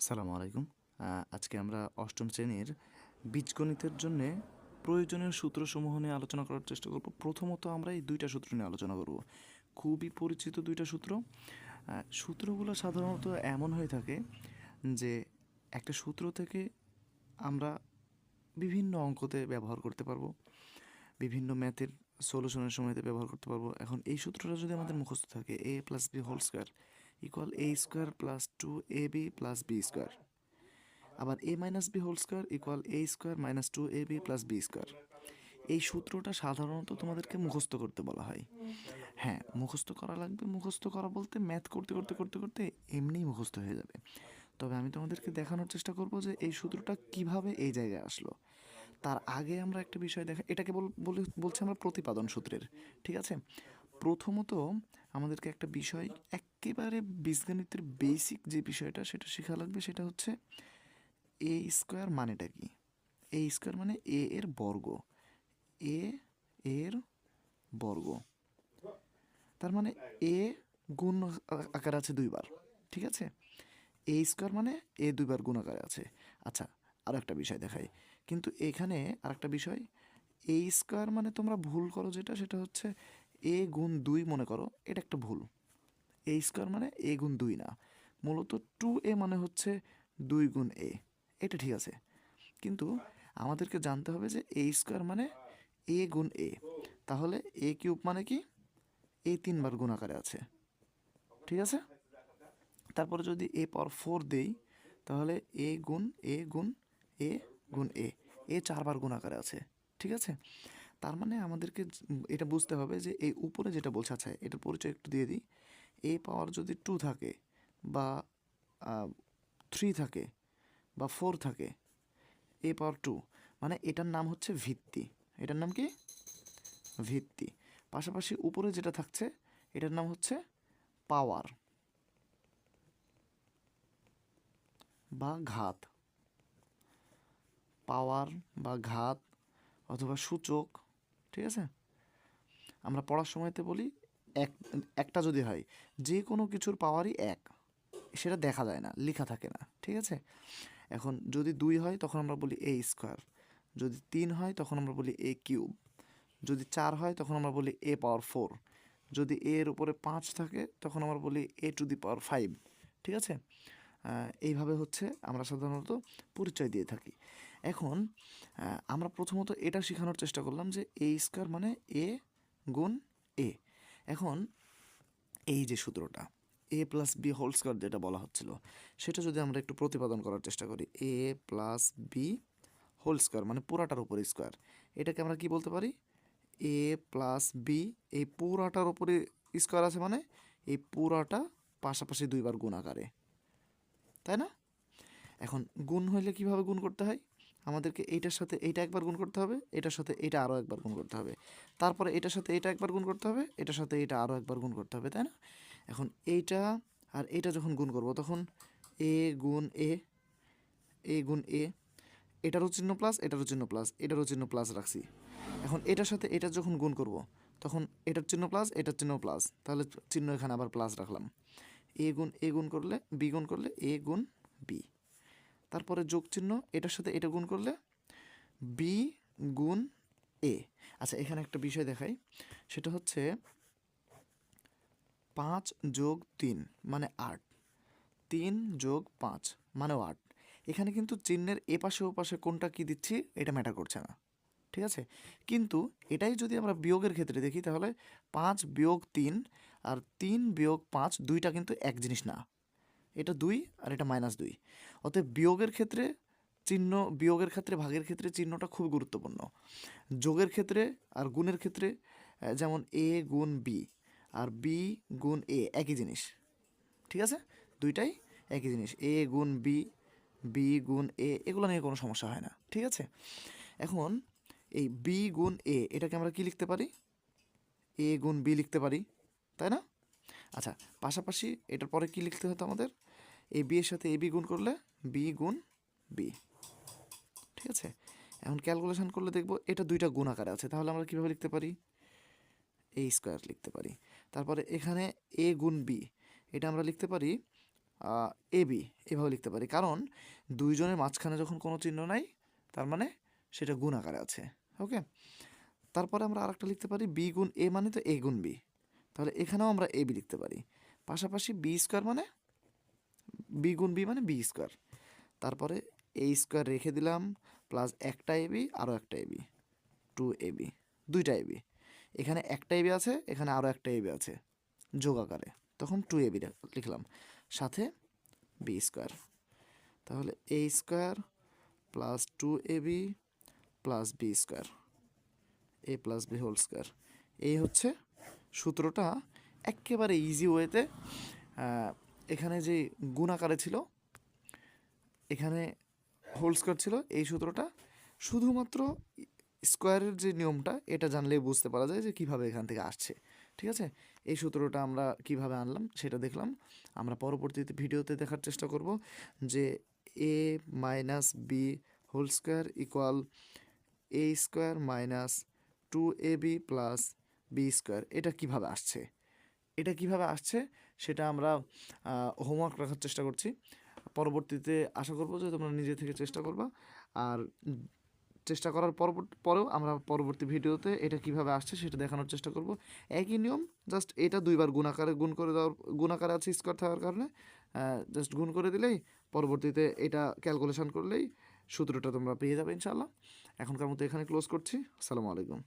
আসসালামু আলাইকুম। আজকে আমরা অষ্টম শ্রেণির বীজগণিতের জন্য প্রয়োজনীয় সূত্রসমূহ নিয়ে আলোচনা করার চেষ্টা করব। প্রথমত আমরা এই দুইটা সূত্র নিয়ে আলোচনা করব। খুবই পরিচিত দুইটা সূত্র। সূত্রগুলো সাধারণত এমন হয়ে থাকে যে একটা সূত্র থেকে আমরা বিভিন্ন অঙ্কতে ব্যবহার করতে পারব, বিভিন্ন ম্যাথের সলিউশনের সময়তে ব্যবহার করতে পারব। এখন এই সূত্রটা যদি আমাদের মুখস্থ থাকে A plus B whole square equal A square plus two A B plus B square. আবার A minus B whole square equal A square minus two A B plus B square এই সূত্রটা সাধারণত তোমাদেরকে মুখস্থ করতে বলা হয়। হ্যাঁ মুখস্থ করা লাগবে। মুখস্থ করা বলতে ম্যাথ করতে করতে করতে করতে এমনিই মুখস্থ হয়ে যাবে। তবে আমি তোমাদেরকে দেখানোর চেষ্টা করব যে এই সূত্রটা কীভাবে এই জায়গায় আসলো। তার আগে আমরা একটা বিষয় দেখা এটাকে বল বলে বলছি আমরা প্রতিপাদন সূত্রের, ঠিক আছে? প্রথমত আমাদেরকে একটা বিষয় একেবারে বীজগণিতের বেসিক যে বিষয়টা সেটা শেখা লাগবে সেটা হচ্ছে এ স্কোয়ার মানেটা কি? এ স্কোয়ার মানে এ এর বর্গ। এ এর বর্গ। তার মানে এ গুণ আকার আছে দুইবার, ঠিক আছে? এ স্কোয়ার মানে এ দুইবার গুণ আকার আছে। আচ্ছা আরও একটা বিষয় দেখাই। কিন্তু এখানে আরেকটা বিষয় এ স্কোয়ার মানে তোমরা ভুল করো যেটা, সেটা হচ্ছে এ গুণ দুই মনে করো, এটা একটা ভুল। এ স্কোয়ার মানে এ গুণ দুই না। মূলত টু এ মানে হচ্ছে দুই গুণ এ। এটা ঠিক আছে। কিন্তু আমাদেরকে জানতে হবে যে এ স্কোয়ার মানে এ গুণ এ। তাহলে এ কিউব মানে কি? এ তিনবার গুণ আকারে আছে। ঠিক আছে? তারপরে যদি এ পাওয়ার ফোর দেই, তাহলে এ গুণ এ গুণ এ গুণ এ। এ চারবার গুণ আকারে আছে। ঠিক আছে? তার মানে আমাদেরকে এটা বুঝতে হবে যে এই উপরে যেটা বলছে আচ্ছা এটার পরিচয় একটু দিয়ে দিই। এ পাওয়ার যদি টু থাকে বা থ্রি থাকে বা ফোর থাকে এ পাওয়ার টু মানে এটার নাম হচ্ছে ভিত্তি। এটার নাম কি? ভিত্তি। পাশাপাশি উপরে যেটা থাকছে, এটার নাম হচ্ছে পাওয়ার বা ঘাত। পাওয়ার বা ঘাত অথবা সূচক, ঠিক আছে? আমরা পড়ার সময়তে বলি এক, একটা যদি হয়, যে কোনো কিছুর পাওয়ারই এক। সেটা দেখা যায় না, লেখা থাকে না, ঠিক আছে? এখন যদি দুই হয়, তখন আমরা বলি এ স্কোয়ার। যদি তিন হয়, তখন আমরা বলি এ কিউব। যদি চার হয়, তখন আমরা বলি এ পাওয়ার ফোর। যদি এর উপরে পাঁচ থাকে, তখন আমরা বলি এ টু দি পাওয়ার ফাইভ, ঠিক আছে? এইভাবে হচ্ছে আমরা সাধারণত পরিচয় দিয়ে থাকি। এখন আমরা প্রথমত এটা শেখানোর চেষ্টা করলাম যে এ স্কোয়ার মানে এ গুণ এ। এখন এই যে সূত্রটা A plus B whole square যেটা বলা হচ্ছিল, সেটা যদি আমরা একটু প্রতিপাদন করার চেষ্টা করি A plus B whole square মানে পুরাটার উপরে স্কোয়ার এটাকে আমরা কি বলতে পারি? এ প্লাস বি এই পুরাটার উপরে স্কোয়ার আছে মানে এই পুরাটা পাশাপাশি দুইবার গুণ আকারে, তাই না? এখন গুণ হইলে কীভাবে গুণ করতে হয়? আমাদেরকে এইটার সাথে এইটা একবার গুণ করতে হবে, এটার সাথে এটা আরও একবার গুণ করতে হবে। তারপরে এটার সাথে এটা একবার গুণ করতে হবে, এটার সাথে এটা আরও একবার গুণ করতে হবে, তাই না? এখন এইটা আর এইটা যখন গুণ করব, তখন এ গুণ এ এ গুণ এ, এটারও চিহ্ন প্লাস এটারও চিহ্ন প্লাস এটারও চিহ্ন প্লাস রাখছি। এখন এটার সাথে এটা যখন গুণ করব, তখন এটার চিহ্ন প্লাস এটার চিহ্ন প্লাস তাহলে চিহ্ন এখানে আবার প্লাস রাখলাম। এ গুণ এ গুণ করলে, বি গুণ করলে এ গুণ বি। তারপরে যোগ চিহ্ন, এটার সাথে এটা গুণ করলে বি গুণ এ আচ্ছা এখানে একটা বিষয় দেখাই। সেটা হচ্ছে পাঁচ যোগ তিন মানে আট। তিন যোগ পাঁচ, মানেও আট। এখানে কিন্তু চিহ্নের এ পাশে ও পাশে কোনটা কি দিচ্ছি, এটা ম্যাটার করছে না। ঠিক আছে? কিন্তু এটাই যদি আমরা বিয়োগের ক্ষেত্রে দেখি, তাহলে পাঁচ বিয়োগ তিন আর তিন বিয়োগ পাঁচ, দুইটা কিন্তু এক জিনিস না। এটা দুই আর এটা মাইনাস দুই। অতএব বিয়োগের ক্ষেত্রে চিহ্ন, বিয়োগের ক্ষেত্রে ভাগের ক্ষেত্রে চিহ্নটা খুব গুরুত্বপূর্ণ। যোগের ক্ষেত্রে আর গুণের ক্ষেত্রে যেমন এ গুণ বি আর বি গুণ এ একই জিনিস। ঠিক আছে? দুইটাই একই জিনিস। এ গুণ বি বি গুণ এ এগুলো নিয়ে কোনো সমস্যা হয় না। ঠিক আছে? এখন এই বি গুণ এ এটাকে আমরা কি লিখতে পারি? এ গুণ বি লিখতে পারি, তাই না? আচ্ছা পাশাপাশি এটার পরে কি লিখতে হতো আমাদের? এ বি এর সাথে এ বি গুণ করলে বি গুণ বি ঠিক আছে? এখন ক্যালকুলেশন করলে দেখব এটা দুইটা গুণ আকারে আছে। তাহলে আমরা কীভাবে লিখতে পারি? এ স্কোয়ার লিখতে পারি। তারপরে এখানে এ গুণ বি এটা আমরা লিখতে পারি এ বি এভাবে লিখতে পারি। কারণ দুইজনের মাঝখানে যখন কোনো চিহ্ন নাই, তার মানে সেটা গুণ আকারে আছে। ওকে? তারপরে আমরা আরেকটা লিখতে পারি বি গুণ এ মানে তো এ গুণ বি তাহলে এখানেও আমরা এ বি লিখতে পারি। পাশাপাশি বি স্কোয়ার মানে বি গুণ বি মানে বি স্কোয়ার তারপরে এ স্কোয়ার রেখে দিলাম প্লাস একটা এবি আরও একটা এবি টু এবি দুইটা এবি এখানে একটা এবি আছে, এখানে আরও একটা এবি আছে, যোগ আকারে। তখন টু এবি লিখলাম। সাথে বি স্কোয়ার তাহলে A square plus two AB plus B square A plus B whole square এই হচ্ছে সূত্রটা একেবারে ইজি ওয়েতে এখানে যে গুণ আকারে ছিল, এখানে হোল স্কোয়ার ছিল, এই সূত্রটা শুধুমাত্র স্কোয়ারের যে নিয়মটা, এটা জানলেই বুঝতে পারা যায় যে কীভাবে এখান থেকে আসছে, ঠিক আছে? এই সূত্রটা আমরা কীভাবে আনলাম, সেটা দেখলাম। আমরা পরবর্তীতে ভিডিওতে দেখার চেষ্টা করব যে A minus B whole square equal A square minus two A B plus B square এটা কীভাবে আসছে? এটা কীভাবে আসছে সেটা আমরা হোমওয়ার্ক রাখার চেষ্টা করছি। পরবর্তীতে আশা করব যে তোমরা নিজে থেকে চেষ্টা করবা। আর চেষ্টা করার পরবর্তী পরেও আমরা পরবর্তী ভিডিওতে এটা কীভাবে আসছে সেটা দেখানোর চেষ্টা করব। একই নিয়ম জাস্ট এটা দুইবার গুণাকারে গুণ করে দেওয়ার গুণাকারে আছে স্কোয়ার থাকার কারণে জাস্ট গুণ করে দিলেই পরবর্তীতে এটা ক্যালকুলেশন করলেই সূত্রটা তোমরা পেয়ে যাবে ইনশাল্লাহ এখনকার মতো এখানে ক্লোজ করছি। আসসালামু আলাইকুম।